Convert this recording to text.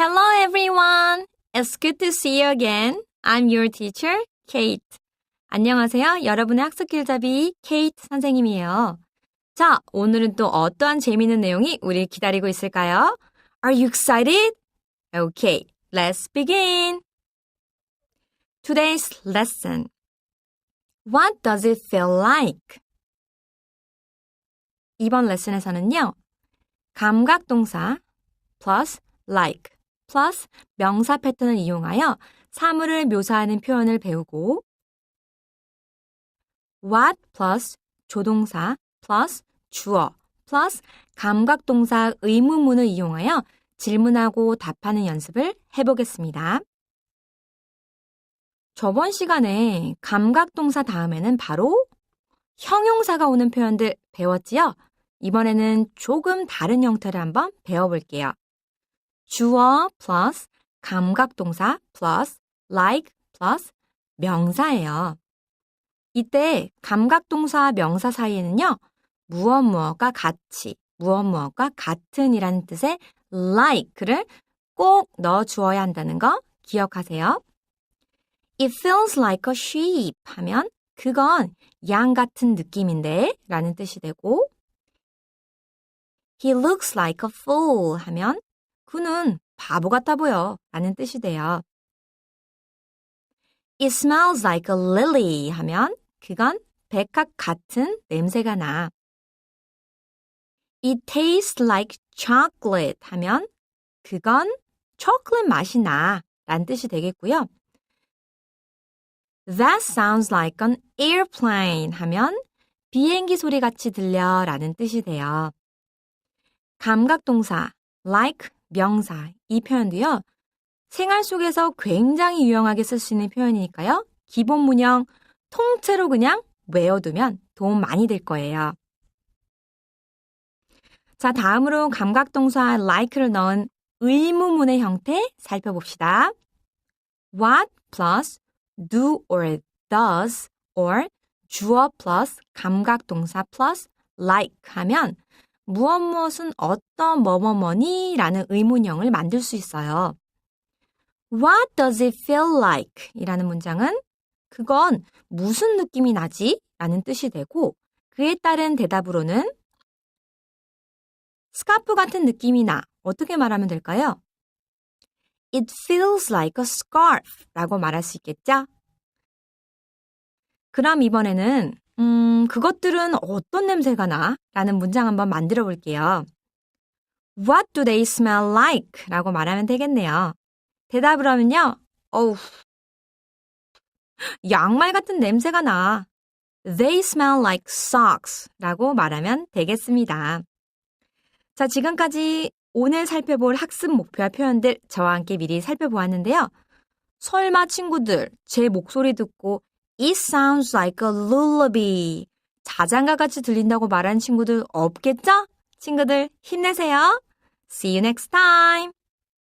Hello everyone. It's good to see you again. I'm your teacher, Kate. 안녕하세요. 여러분의 학습 길잡이 케이트 선생님이에요. 자, 오늘은 또 어떠한 재미있는 내용이 우리 기다리고 있을까요? Are you excited? Okay, let's begin. Today's lesson. What does it feel like? 이번 레슨에서는요. 감각 동사 plus like plus 명사 패턴을 이용하여 사물을 묘사하는 표현을 배우고 what plus 조동사 plus 주어 plus 감각동사 의문문을 이용하여 질문하고 답하는 연습을 해보겠습니다. 저번 시간에 감각동사 다음에는 바로 형용사가 오는 표현들 배웠지요? 이번에는 조금 다른 형태를 한번 배워볼게요. 주어 plus 감각동사 plus like plus 명사예요. 이때 감각동사 명사 사이에는요. 무엇 무엇과 같이, 무엇 무엇과 같은이라는 뜻의 like를 꼭 넣어 주어야 한다는 거 기억하세요. It feels like a sheep 하면 그건 양 같은 느낌인데 라는 뜻이 되고 He looks like a fool 하면 그는 바보 같아 보여 라는 뜻이 돼요. It smells like a lily 하면 그건 백합 같은 냄새가 나. It tastes like chocolate 하면 그건 초콜릿 맛이 나 라는 뜻이 되겠고요. That sounds like an airplane 하면 비행기 소리 같이 들려 라는 뜻이 돼요. 감각동사 like 명사 이 표현도요. 생활 속에서 굉장히 유용하게 쓸 수 있는 표현이니까요. 기본 문형 통째로 그냥 외워두면 도움 많이 될 거예요. 자, 다음으로 감각동사 like를 넣은 의문문의 형태 살펴봅시다. What plus do or does or 주어 plus 감각동사 plus like 하면 무엇 무엇은 어떤 뭐뭐뭐니 라는 의문형을 만들 수 있어요. What does it feel like? 이라는 문장은 그건 무슨 느낌이 나지? 라는 뜻이 되고 그에 따른 대답으로는 스카프 같은 느낌이 나. 어떻게 말하면 될까요? It feels like a scarf 라고 말할 수 있겠죠? 그럼 이번에는 음, 그것들은 어떤 냄새가 나? 라는 문장 한번 만들어 볼게요. What do they smell like? 라고 말하면 되겠네요. 대답을 하면요. 어우, 양말 같은 냄새가 나. They smell like socks 라고 말하면 되겠습니다. 자, 지금까지 오늘 살펴볼 학습 목표와 표현들 저와 함께 미리 살펴보았는데요. 설마 친구들, 제 목소리 듣고 It sounds like a lullaby. 자장가 같이 들린다고 말하는 친구들 없겠죠? 친구들 힘내세요. See you next time.